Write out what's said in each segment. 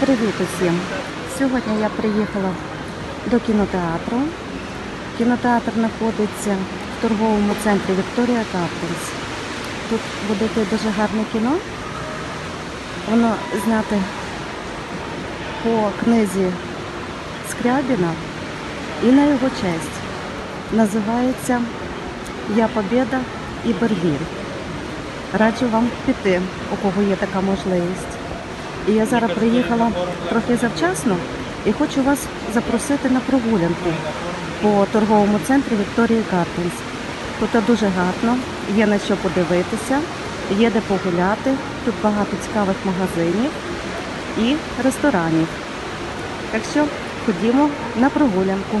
Привіт усім! Сьогодні я приїхала до кінотеатру. Кінотеатр знаходиться в торговому центрі Вікторія Каплінс. Тут буде дуже гарне кіно. Воно знято по книзі Скрябіна і на його честь. Називається Я Побєда і Берлін. Раджу вам піти, у кого є така можливість. Я зараз приїхала трохи завчасно і хочу вас запросити на прогулянку по торговому центрі Вікторії Картинс. Тут дуже гарно, є на що подивитися, є де погуляти, тут багато цікавих магазинів і ресторанів. Так що ходімо на прогулянку.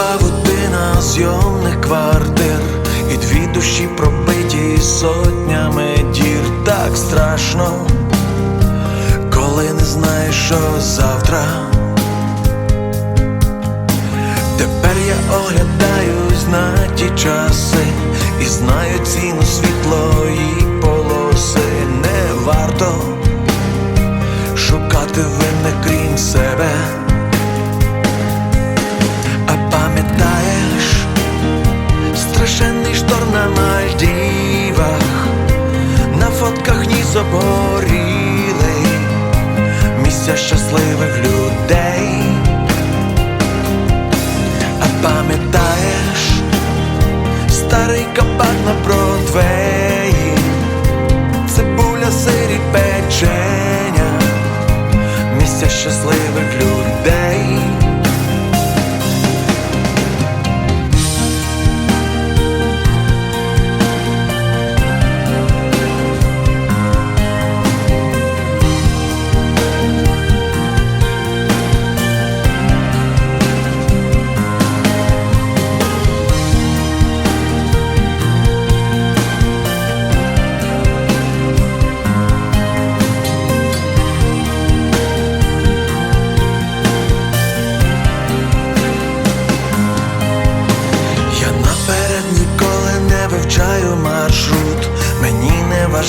Павутина зйомних квартир І дві душі пробиті сотнями дір Так страшно, коли не знаєш, що завтра. Тепер я оглядаюсь на ті часи і знаю ціну світлої полоси. Не варто на Мальдівах, на фотках ніс обгорілий, місця щасливих людей. А пам'ятаєш старий кабак на Бродвеї, цибуля, сир і печеня, місця щасливих людей.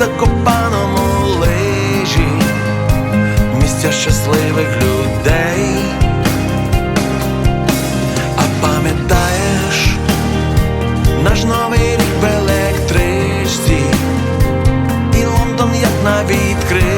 Закопаному лижі, місця щасливих людей. А пам'ятаєш наш новий рік в електричці і Лондон як на відкритці,